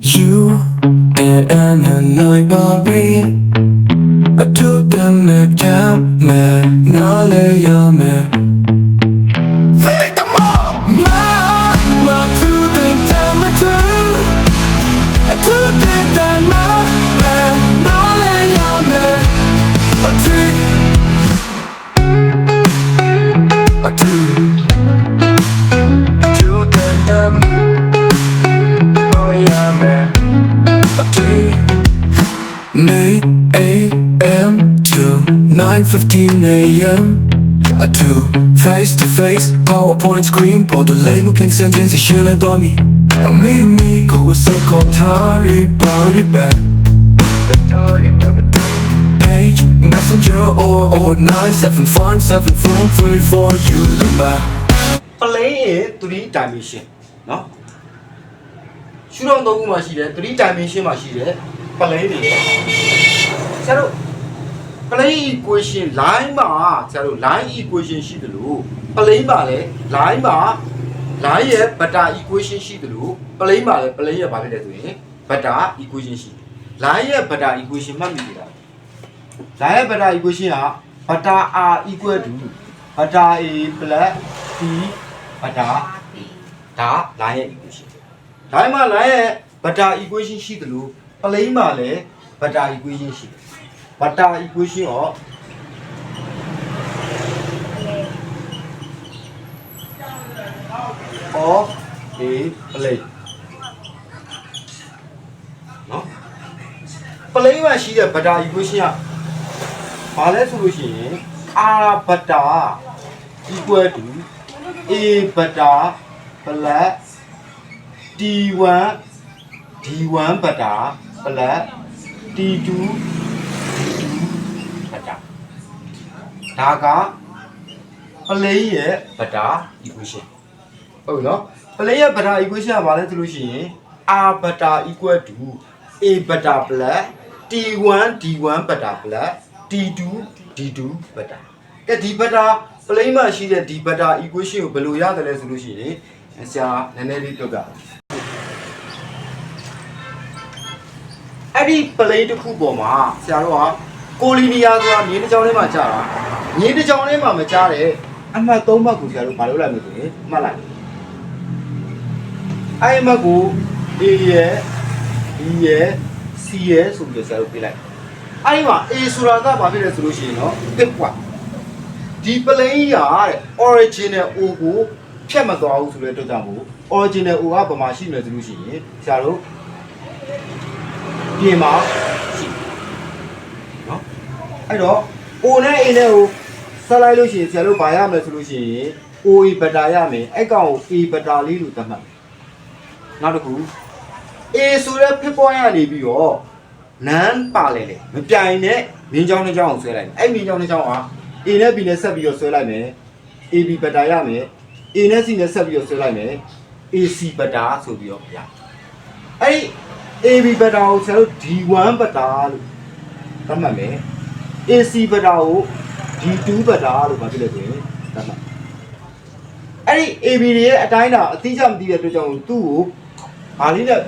You 9.15 a.m. I do face to face PowerPoint screen på the label pink sentence i kyllen på mig Och med mig går så kort tar i body back Page messenger or or 975 phone free for you to back ပလိန်ရဲ့3 dimension เนาะရှုထောင့်သုံးခုမှာရှိတယ်3 dimension မှာရှိတယ်ပလိန်တွေဆရာတို့ ပလိန် equation line မှာဆရာတို့ line equation ရှိတယ်လို့ပလိန်မှာလည်း line မှာ line ရဲ့ beta equation ရှိတယ်လို့ပလိန်မှာလည်းပလိန်ရဲ့ဘာဖြစ်လဲဆိုရင် beta equation ရှိတယ် line ရဲ့ beta equation မှတ်မိကြလား line ရဲ့ beta equation က beta r equal to beta a plus t beta b ဒါ line ရဲ့ equation line မှာ line ရဲ့ beta equation ရှိတယ်လို့ပလိန်မှာလည်း beta equation ရှိတယ် beta equation ရော of a plane နော် plane မှာရှိတဲ့ beta equation ကဘာလဲဆိုလို့ရှိရင် r beta equal to a beta plus t1 d1 beta plus t2 d2 beta ဒါက plane ရဲ့ beta equation ဟုတ်ပြီနော် plane ရဲ့ beta equation ကဘာလဲဆိုလို့ရှိရင် r beta equal to a beta plus t1 d1 beta plus t2 d2 beta ကဲဒီ beta plane မှာရှိတဲ့ဒီ beta equation ကိုဘယ်လိုရတယ်လဲဆိုလို့ရှိရင်ဆရာနည်းနည်းလေးပြောပြပါအဲ့ဒီ plane တစ်ခုပေါ်မှာဆရာတို့ကကိုလီနီယာဆိုတာမြေတစ်ကြောင်းထဲမှာကြာတာ မြေတစ်ကြောင်းထဲမှာမကြာတဲ့အမှတ်၃မှတ်ကိုဆရာတို့မလုပ်လိုက်လို့ဆိုရင်မှတ်လိုက်အဲ့မကို A ရဲ့ B ရဲ့ C ရဲ့ဆိုပြီးတော့ဆရာတို့ပြလိုက်အဲ့ဒီမှာ A ဆိုတာကဘာဖြစ်လဲဆိုလို့ရှိရင်တော့တစ်ပွားဒီ plane ရာတဲ့ original O ကိုဖြတ်မသွားဘူးဆိုတဲ့အတွက်ကြောင့်မို့ original O ကဘာမှရှိမလဲဆိုလို့ရှိရင်ဆရာတို့ပြင်မှာရှိနော်အဲ့တော့ O နဲ့ A နဲ့ကို ဆက်လိုက်လို့ရှိရင်ဆရာတို့ဘာရမလဲဆိုလို့ရှိရင် OE ဘတာရမယ်အဲ့ကောင်ကို A ဘတာလေးလို့သတ်မှတ်မယ်နောက်တစ်ခု A ဆိုတဲ့ဖြစ်ပေါ်ရနေပြီးတော့နန်းပါလေလေမပြိုင်နဲ့မြင်းချောင်းတစ်ချောင်းကိုဆွဲလိုက်မယ်အဲ့မြင်းချောင်းတစ်ချောင်းက A နဲ့ B နဲ့ဆက်ပြီးတော့ဆွဲလိုက်မယ် AB ဘတာရမယ် A နဲ့ C နဲ့ဆက်ပြီးတော့ဆွဲလိုက်မယ် AC ဘတာဆိုပြီးတော့ရအဲ့ဒီ AB ဘတာကိုဆရာတို့ D1 ဘတာလို့သတ်မှတ်မယ် AC ဘတာကို D2 ဘတာလို့ပြောပြလိုက်ဆိုရင်သတ်မှတ်အဲ့ဒီ AB တွေရဲ့အတိုင်းတာအတိအကျမသိတဲ့အတွက်ကြောင့်သူ့ကိုဘာလေးနဲ့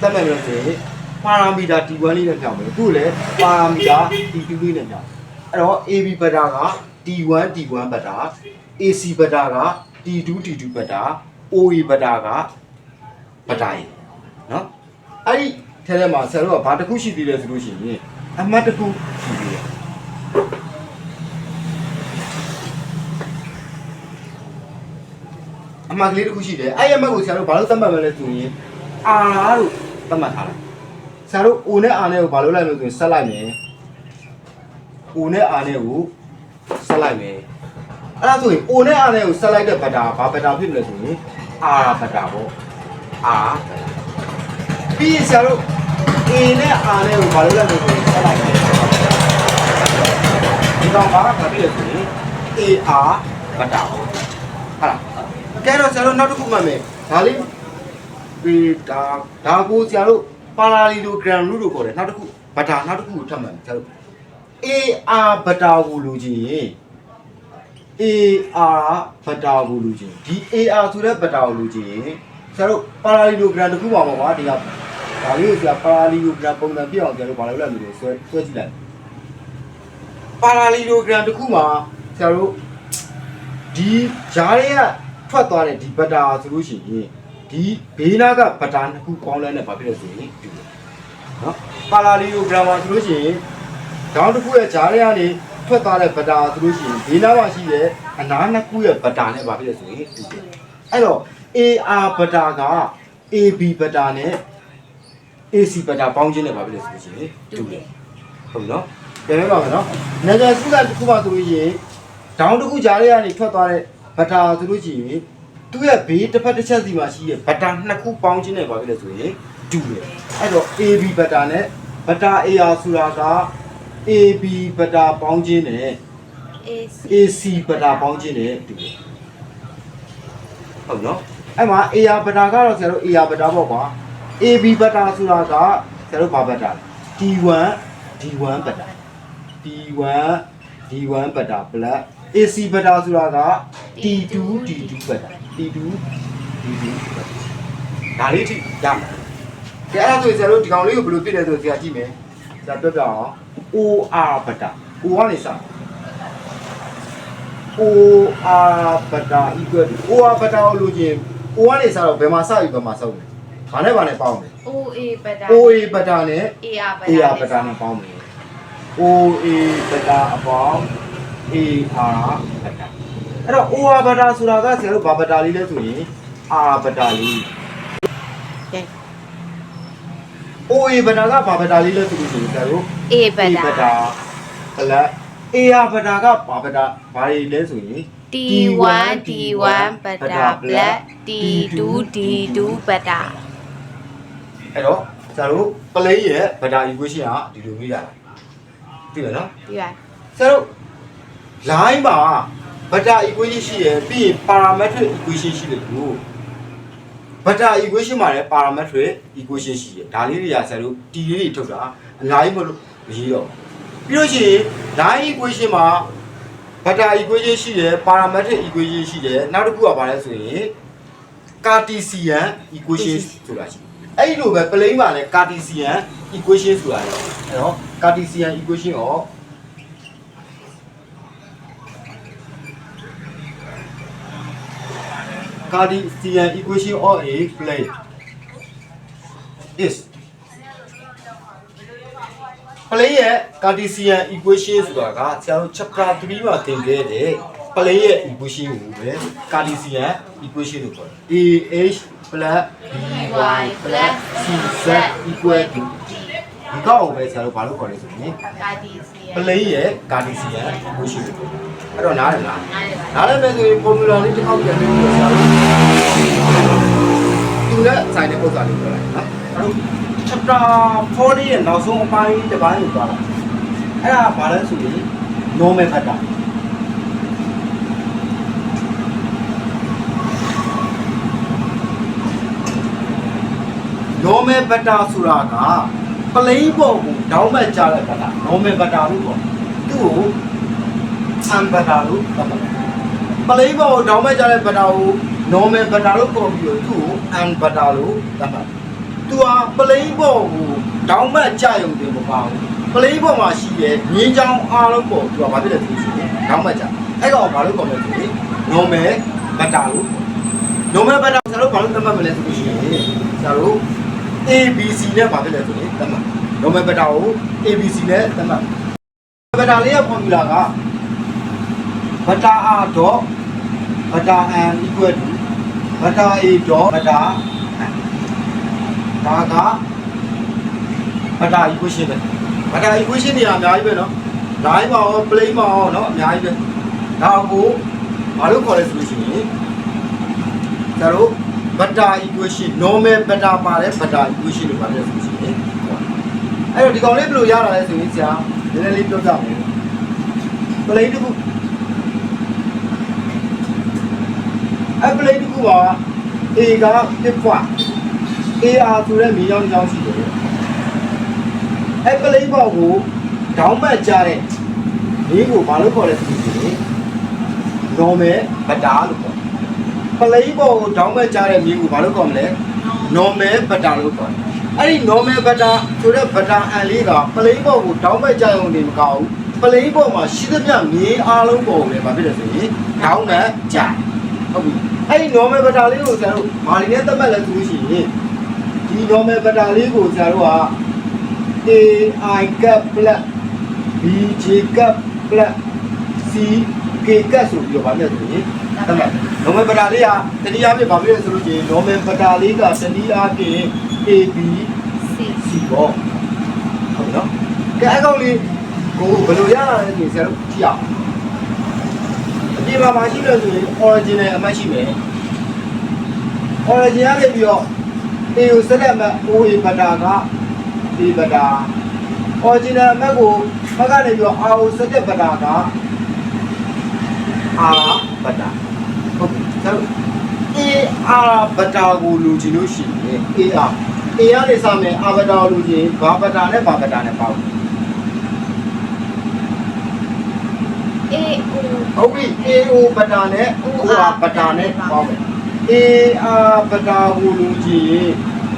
သတ်မှတ်လို့ဆိုရင်ပါရာမီတာ T1 လေးနဲ့ပြောင်းမယ်သူ့ကိုလည်းပါရာမီတာ T2 လေးနဲ့ပြောင်းအဲ့တော့ AB ဘက်တာက T1 T1 ဘက်တာ AC ဘက်တာက T2 T2 ဘက်တာ OE ဘက်တာကဘက်တာရေနော်အဲ့ဒီထဲထဲမှာဆရာတို့ကဘာတစ်ခုရှိသေးလဲဆိုလို့ရှိရင်အမှတ်တစ်ခုရှိသေးတယ် အမှတ်ကလေးတစ်ခုရှိတယ်အဲ့ဒီအမှတ်ကိုဆရာတို့ဘာလို့သတ်မှတ်မလဲဆိုရင် R လို့သတ်မှတ်ထားတယ်ဆရာတို့ O နဲ့ R နဲ့ကိုဘာလို့လိုက်လို့ဆိုရင်ဆက်လိုက်မယ် O နဲ့ R နဲ့ကိုဆက်လိုက်မယ်အဲ့ဒါဆိုရင် O နဲ့ R နဲ့ကိုဆက်လိုက်တဲ့ဘတ်တာဘာဘတ်တာဖြစ်မလဲဆိုရင် R ဘတ်တာပေါ့ R ပြီးရင်ဆရာတို့ A နဲ့ R နဲ့ကိုဘာလို့လိုက်လို့ဆိုရင်ဆက်လိုက်မယ်ဒီကောင်ဘာကဘာဖြစ်လဲဆိုရင် AR ဘတ်တာပေါ့ဟုတ်လား ကဲတော့ဆရာတို့နောက်တစ်ခုမှတ်မယ်ဒါလေးဒီဒါဒါကိုဆရာတို့ပါရာလီလိုဂရမ်လို့လို့ခေါ်တယ်နောက်တစ်ခုဘတ်တာနောက်တစ်ခုကိုထပ်မှတ်မယ်ဆရာတို့ AR ဘတ်တာကိုလိုချင်ရင် AR ဘတ်တာကိုလိုချင်ဒီ AR ဆိုတဲ့ဘတ်တာကိုလိုချင်ရင်ဆရာတို့ပါရာလီလိုဂရမ်တစ်ခုပါမှာပါဒီကဒါလေးကိုဆရာပါရာလီယိုဂရမ်ပုံစံပြအောင်ကျွန်တော်ဘာလို့လဲမလို့ဆွဲဆွဲကြည့်လိုက်ပါရာလီယိုဂရမ်တစ်ခုမှာဆရာတို့ဒီဂျားရဲက ထွက်သွားတဲ့ဒီဘတာဆိုလို့ရှိရင်ဒီဘေးနားကဘတာနှစ်ခုပေါင်းလဲနဲ့ဘာဖြစ်လဲဆိုရင်တူတယ်နော်ပါရာလီယိုဂရမ်မှာဆိုလို့ရှိရင်ဒေါင်းတစ်ခုရဲ့ဂျားရဲကနေထွက်သွားတဲ့ဘတာဆိုလို့ရှိရင်ဘေးနားမှာရှိတဲ့အနားနှစ်ခုရဲ့ဘတာနဲ့ဘာဖြစ်လဲဆိုရင်တူတယ်အဲ့တော့ AR ဘတာက AB ဘတာနဲ့ AC ဘတာပေါင်းခြင်းနဲ့ဘာဖြစ်လဲဆိုလို့ရှိရင်တူတယ်ဟုတ်နော်ပြန်ပြပါမယ်နော်နေကြစုကတစ်ခုမှဆိုလို့ရှိရင်ဒေါင်းတစ်ခုကြားထဲကနေထွက်သွားတဲ့ ဘတာဆိုလို့ရှိရင်သူ့ရဲ့ဘေးတစ်ဖက်တစ်ချက်စီမှာရှိတဲ့ဘတာနှစ်ခုပေါင်းခြင်းနဲ့ဘာဖြစ်လဲဆိုရင်တူတယ်အဲ့တော့ AB ဘတာနဲ့ဘတာ AR ဆိုတာက AB ဘတာပေါင်းခြင်းနဲ့ AC AC ဘတာပေါင်းခြင်းနဲ့တူတယ်ဟုတ်နော်အဲ့မှာ AR ဘတာကတော့ဆရာတို့ AR ဘတာပေါ့ကွာ AB ဘတာဆိုတာကဆရာတို့ဘာဘတာလဲ D1 D1 ဘတာ D1 D1 ဘတာ plus AC ဘတာဆိုတာက T2 D2 ဘတာ T2 D2 ဘတာဒါလေးထိရမယ်ကဲအဲ့ဒါဆိုရင်ဆရာတို့ဒီကောင်လေးကိုဘယ်လိုပြည့်လဲဆိုဆရာကြည့်မယ်ဆရာပြောပြအောင် OR ဘတာ O ကနေစ OR ဘတာ equal to OR ဘတာကိုလိုချင် O ကနေစတော့ဘယ်မှာစပြီးဘယ်မှာစောက်လဲဘာနဲ့ဘာနဲ့ပေါင်းလဲ OA ပဒါ OA ဘတာနဲ့ AR ပဒါ AR ဘတာနဲ့ပေါင်းမယ် OA ဘတာအပေါင်း AR ဘတာအဲ့တော့ OR ဘတာဆိုတာကဆရာတို့ဘာဘတာလေးလဲဆိုရင် R ဘတာလေးကဲ OA ဘတာကဘာဘတာလေးလဲဆိုလို့ရှိရင်ဆရာတို့ A ပဒါဘတာ plus AR ဘတာကဘာဘတာဘာတွေလဲဆိုရင် T1 D1 ပဒါ black T2 D2 ပဒါအဲ့တော့ဆရာတို့ play ရဲ့ဗတာ equation ကဒီလိုမျိုးရတာသိရနော်ပြီးပါဆရာတို့ line မှာဗတာ equation ရှိရယ်ပြီးရင် parametric equation ရှိတယ်လို့ဗတာ equation မှာလည်း parametric equation ရှိရယ်ဒါလေးတွေကဆရာတို့ t လေးတွေထုတ်တာအများကြီးမလို့မရေးတော့ပြီးလို့ရှိရင် line equation မှာဗတာ equation ရှိတယ် parametric equation ရှိတယ်နောက်တစ်ခုကဘာလဲဆိုရင် Cartesian equation ဆိုတာရှိတယ်အဲ့ဒီလိုပဲ plane မှာလည်း Cartesian equation ဆိုတာလေအဲ့တော့ Cartesian equation ရော Cartesian equation of a plane is plane ရဲ့ Cartesian equation ဆိုတာကဆရာတို့ chapter 3မှာသင်ခဲ့တဲ့ plane ရဲ့ equation ကိုပဲ Cartesian equation လို့ခေါ်တယ် AH plus BY plus CZ equal to ဒီကောက်ကိုပဲဆရာတို့ဘာလို့ခေါ်လဲဆိုရင်ကာဒီစီ plane ရဲ့ Cartesian equation လို့ခေါ်တယ် အဲ့တော့နားလည်လားနားလေပါနားလည်မယ်ဆိုရင် formula လေးတစ်ခေါက်ပြန်ပြီးတော့ဆရာတို့သူနဲ့ဆိုင်တဲ့ပုံစံလေးပြောလိုက်နော်အဲ့တော့ chapter 4ရဲ့နောက်ဆုံးအပိုင်းတစ်ပိုင်းကိုသွားတာအဲ့ဒါဘာလဲဆိုရင် normal pattern normal pattern ဆိုတာက plane ပေါ်ကိုဒေါင်းမဲ့ကြတဲ့ pattern normal pattern လို့ခေါ်သူ့ကို un pattern လို့သတ်မှတ်တယ်ပလိဘောကိုဒေါင်းမဲ့ကြတဲ့ဘတာကို normal ဘတာလို့ခေါ်ပြီးတော့သူ့ကို un ဘတာလို့သတ်မှတ်တယ်။ तू ဟာပလိဘောကိုဒေါင်းမဲ့ကြရုံတင်မပါဘူး။ပလိဘောမှာရှိတဲ့ငင်းချောင်းအားလုံးပေါ် तू ဟာဘာဖြစ်လဲဆိုရင်ဒေါင်းမဲ့ကြ။အဲ့ကောင်ဘာလို့ခေါ်လဲဆိုရင် normal ဘတာလို့ normal ဘတာဆရာတို့ဘာလို့သတ်မှတ်မလဲဆိုလို့ရှိရင်ဆရာတို့ ABC နဲ့ဘာဖြစ်လဲဆိုရင်သတ်မှတ် normal ဘတာကို ABC နဲ့သတ်မှတ်ဘတာလေးရဲ့ formula က ဘတာအာတော့ဘတာအန် equal to ဘတာအေတော့ဘတာဒါကဘတာ equation ပဲဘတာ equation တွေကအများကြီးပဲเนาะ line မှာရော plane မှာရောเนาะအများကြီးပဲဒါကိုဘာလို့ခေါ်လဲဆိုလို့ရှိရင်ဒါတို့ဘတာ equation normal ဘတာပါတဲ့ဘတာ equation တွေပါလဲဆိုလို့ရှိရင်အဲ့တော့ဒီကောင်လေးဘယ်လိုရတာလဲဆိုရင်ဆရာနည်းနည်းလေးပြောပြမယ် plane တစ်ခု အပလေးတစ်ခုပါ A ကတစ်ခွ AR ဆိုတဲ့မြေကြောင်းတစ်ကြောင်းရှိတယ်အပလေးပေါက်ကိုဒေါင်းပတ်ကြတဲ့လေးကိုဘာလို့ခေါ်လဲဆိုရင် normal ဗတာလို့ခေါ်ပလေးပေါက်ကိုဒေါင်းပတ်ကြတဲ့မြေကိုဘာလို့ခေါ်မလဲ normal ဗတာလို့ခေါ်တယ်အဲ့ဒီ normal butter ဆိုတဲ့ butter အန်လေးကပလိန်းပေါ်ကိုတောင်းမဲ့ကြရုံနေမကောက်ဘူးပလိန်းပေါ်မှာရှိသမျှမြေအားလုံးပေါ်ကိုလည်းမဖြစ်တယ်ဆိုရင်တောင်းမဲ့ကြ ဟုတ်ပြီအဲ့ဒီ normal butter လေးကိုဆရာတို့မာလီနဲ့သတ်မှတ်လဲဆိုလို့ရှိရင်ဒီ normal butter လေးကိုဆရာတို့က AI cup plus BJ cup plus C K cup ဆိုပြီးတော့ဗာပြဆိုရင်သတ်မှတ် normal butter လေးကတတိယပြဗာပြဆိုလို့ရှိရင် normal butter လေးကတတိယပြ AB စီစီပေါ့ဟုတ်ပြီနော်ကဲအကောင်လေးကိုဘယ်လိုရရလဲဆိုဆရာတို့ကြည့်အောင်အ ပြင်မှာမရှိလို့ဆိုရင် original အမှတ်ရှိမယ် origin ရပြီးတော့ A ကိုစက်အမှတ် OA ဘတာက A ဘတာ original အမှတ်ကိုဘက်ကနေပြီးတော့ R ကိုစက်တဲ့ဘတာက R ဘတာဟုတ်ပြီဆရာတို့ AR ဘတာကိုလူချင်လို့ရှိရင် AR A ရနေစမယ်အာဘတာကိုလူချင်ဘာဘတာနဲ့ဘာဘတာနဲ့ပေါ့အေ အိုဟုတ်ပြီ AO ဘတာနဲ့ OR ဘတာနဲ့ပေါ့မယ် AR ဘတာကိုလူချင်ရင်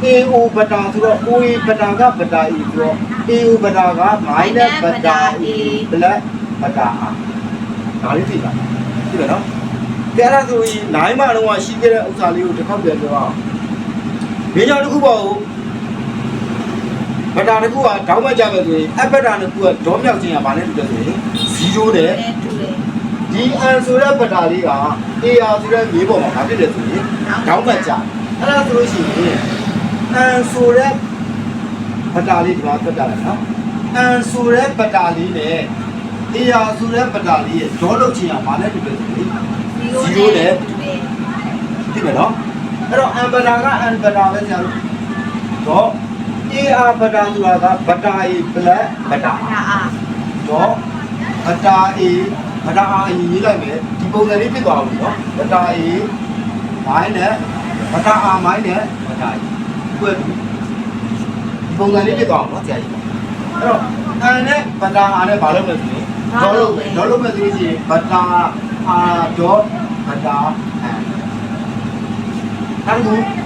AO ဘတာဆိုတော့ OA ဘတာကဘတာ E ဆိုတော့ AO ဘတာက minus ဘတာ E plus ဘတာ R ဒါလေးသိလားသိတယ်နော်ကြအဲ့ဒါဆိုရင်နိုင်မှာတော့ရှိခဲ့တဲ့ဥစ္စာလေးကိုတစ်ခေါက်ပြန်ပြောအောင်မင်းကြောင့်တစ်ခုပေါ့ ဘတာတစ်ခုကဒေါင်းမကြပဲဆိုရင်အဘတာတစ်ခုကဒေါမြောက်ခြင်းကဘာနဲ့တူလဲဆိုရင်0နဲ့နဲ့တူတယ်ဒီအန်ဆိုတဲ့ပတာလေးက AR ဆိုတဲ့မြေပေါ်မှာဘာဖြစ်လဲဆိုရင်တောင်းမှတ်ကြအဲ့ဒါဆိုလို့ရှိရင်အန်ဆိုတဲ့ပတာလေးဒီမှာပြတ်တာလေနော်အန်ဆိုတဲ့ပတာလေးနဲ့ AR ဆိုတဲ့ပတာလေးရဲ့ဒေါလုပ်ချင်အောင်ဘာနဲ့တူလဲဆိုရင်ဇီရိုနဲ့တူတယ်သိမယ်နော်အဲ့တော့အန်ပတာကအန်ပတာပဲဆရာတို့တော့ AR ပတာဆိုတာကပတာ A ပလက်ပတာဒါအားတော့ဗတာအေဗတာအာအရင်ရေးလိုက်မယ်ဒီပုံစံလေးဖြစ်သွားပြီနော်ဗတာအေမိုင်းနဲ့ဗတာအာမိုင်းနဲ့ဗတာအေကွဲပြီဒီပုံစံလေးဖြစ်သွားအောင်နော်ဆရာကြီးအဲ့တော့အန်နဲ့ဗတာအာနဲ့ဘာလုပ်မလဲဆိုရင်ဒေါ်လုပ်မယ်ဒေါ်လုပ်မယ်ဆိုလို့ရှိရင်ဗတာအာဒေါ်ဗတာအန်အဲ့ဒါမိုင်းနဲ့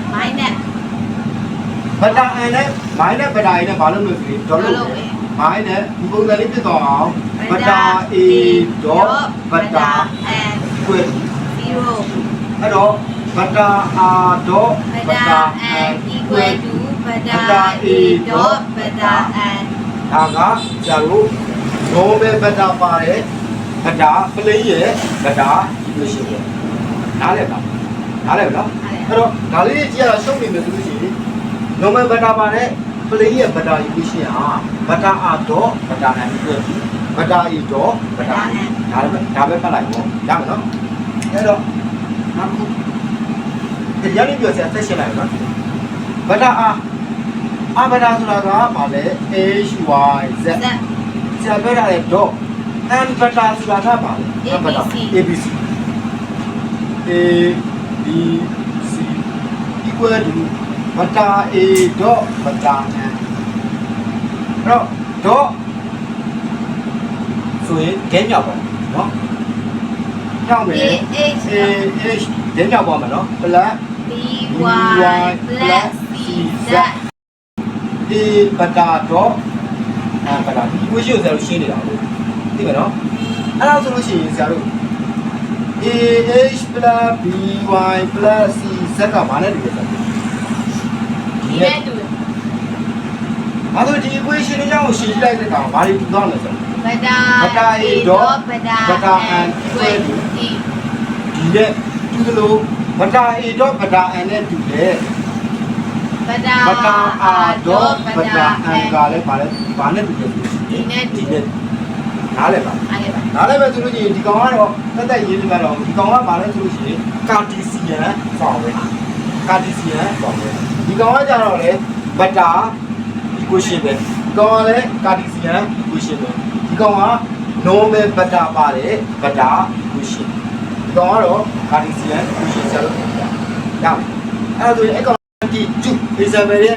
ဗတာအန်နဲ့မိုင်းနဲ့ဗတာအေနဲ့ဘာလုပ်မလဲဆိုရင်ဒေါ်လုပ်မယ်မိုင်းနဲ့ဒီပုံစံလေးဖြစ်သွားအောင်ဗတာအေဒေါ်ဗတာအန်ကွဲဇီရိုအဲ့တော့ဗတာအာဒေါဗဗဒါတာအအန်န် equal to ဗဒါအေဒေါဗဒါအန်ဒါကကျတော့ရောမဲဗတာပါတယ်ဗတာပလိရဲ့ဗတာဒီလိုရှိတယ်နားလည်လားနားလည်လားအဲ့တော့ဒါလေးကြည့်ရတာရှုပ်နေမယ်ဆိုလို့ရှိရင် ရောမဲဗတာပါတယ်ပလိရဲ့ဗတာဒီလိုရှိဟာဗတာအာဒေါဗတာအန်ဒီလိုဗတာအီဒေါဗတာအန်ဒါပဲဒါပဲဖတ်လိုက်ပေါ့ရမယ်နော်အဲ့တော့နောက်ခုဒီရလေးပြောစရာဆက်ရှင်းလိုက်နော်ဗတာအာအာဗတာဆိုတာကဘာလဲ H Y Z ဇက်ဆရာပြောတာလေတော့အန်ဘတာဆိုတာကပါလေ ABC ABC A B C equal to ဘတာ A တော့ဘတာ N တော့တော့ဆိုရင်ဂဲမြောက်ပါနော်ညောင်းမယ် A H A H ဂဲမြောက်ပါမယ်နော် plus B Y plus C Z A ဘတာတော့အန်ဘတာဒီ equation ကိုဆရာတို့ရှင်းနေတာလို့သိမယ်နော်အဲ့ဒါဆိုလို့ရှိရင်ဆရာတို့ AH plus BY plus C Z ကဘာနဲ့တူလဲဆိုတော့ဒီ နဲ့တူတယ်။အဲဒါဒီ equation လေးကြောင့်ရှင်းကြည့်လိုက်တဲ့ကောင်ဘာတွေတူသွားလဲဆိုတော့ဗဒါဗဒါ A ဒေါဗဒါဗဒါအန် N equal to D ဒီနဲ့တူသလိုဗတာ A တော့ဗတာ N နဲ့တူတယ်ဗဒါ။ဗတာ R တော့ဗဗဒါတာအ N န်ကလည်းဗာလဲဗာနဲ့တူတယ်ဆိုလို့ရှိရင်ဒီနဲ့တူဒီနဲ့နားလဲပါအားရပါနားလဲပဲဆိုလို့ရှိရင်ဒီကောင်ကတော့တက်တက်ရေးနေမှာတော့ဒီကောင်ကဗာလဲဆိုလို့ရှိရင် Cartesian form ပဲ။ Cartesian form ပဲ ဒီကောင်ကကြတော့လေဗတာ equation ပဲဒီကောင်ကလည်း Cartesian equation ပဲဒီကောင်က normal ဗတာပါတယ်ဗတာ equation ဒီကောင်ကတော့ Cartesian equation ဆက်လို့ရအောင်ရအောင်အဲ့ဒါဆိုရင်အကောင်တီ2 example ရဲ့